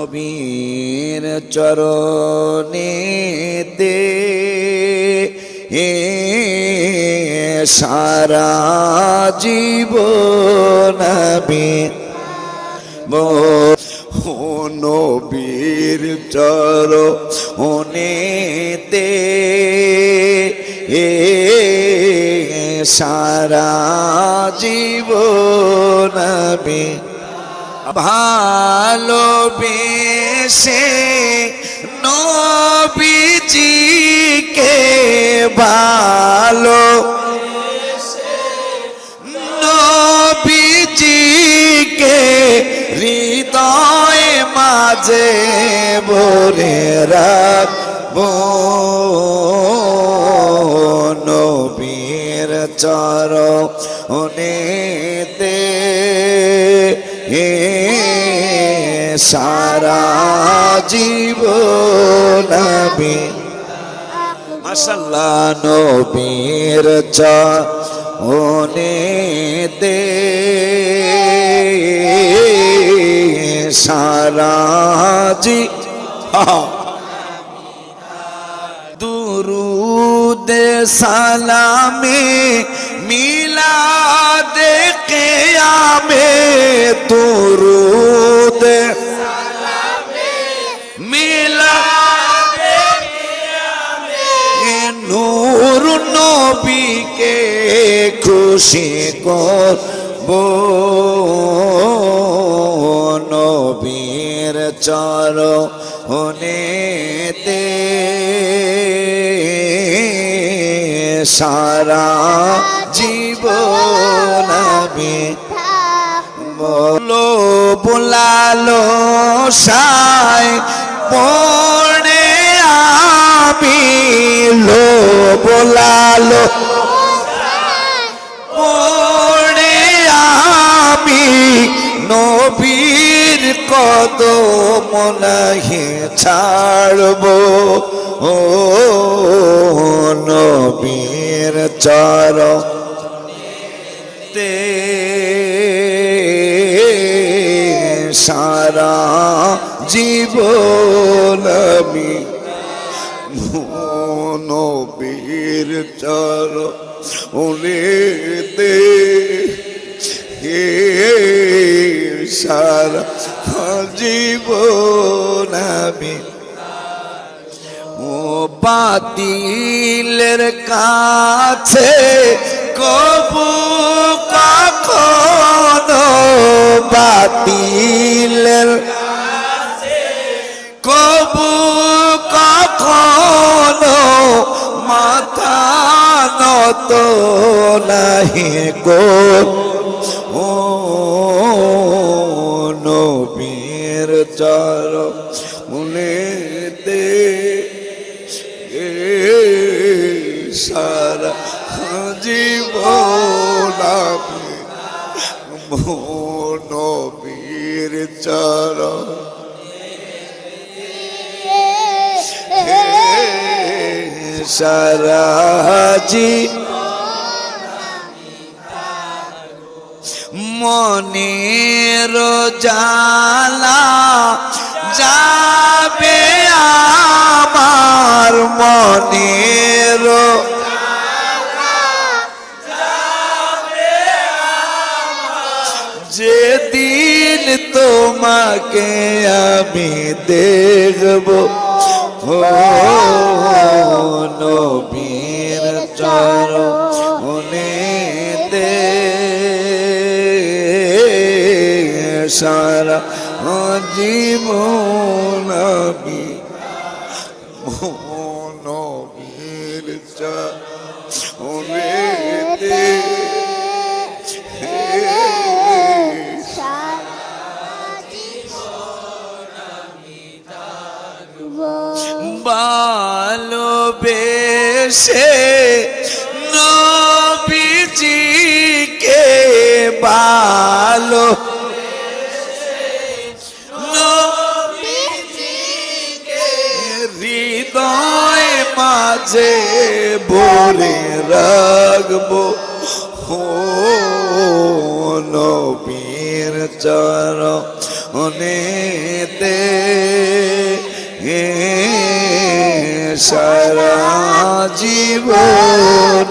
নবীর চরণেতে এ সারা জীব জীবন নবীর চর ওনেতে এ সারা জীবন আমি ভালোবেসে নবীজিকে ভালো নবীজিকে হৃদয় মাঝে ভরে রাখব। নবীর চর সারা জীবন আমি মাসাল্লাহ নবীর চনেতে সারা জি দুরুদ সালামে মিলা দেখে আমে দুরুদ নবীকে খুশি করব। নবীর চর হনেতে সারা জীবন আমি বলো বোলালো সাই পড়ে আমি লো বোলালো মনাহে ছাড়ব। ও নবীর চর তে সারা জীবন আমি নবীর চর উনিতে হে সারা জীবন আমি ও বাতিলের কাছে কবু কখনো বাতিলের কবু কখনো মাথা নত নাহি গো। নবীর চর মুনেতে সারা জীবন আমি নবীর চরণ সারাজি মনের জালা যাবে আমার মনের যেদিন তোমাকে আমি দেখব ও নবীর সারা জীবন আমি নবীর চর দে ভালোবেসে নবীজিকে ভালো মাঝে বলে রাখব। হো নবীর চর অনেতে সারা জীবন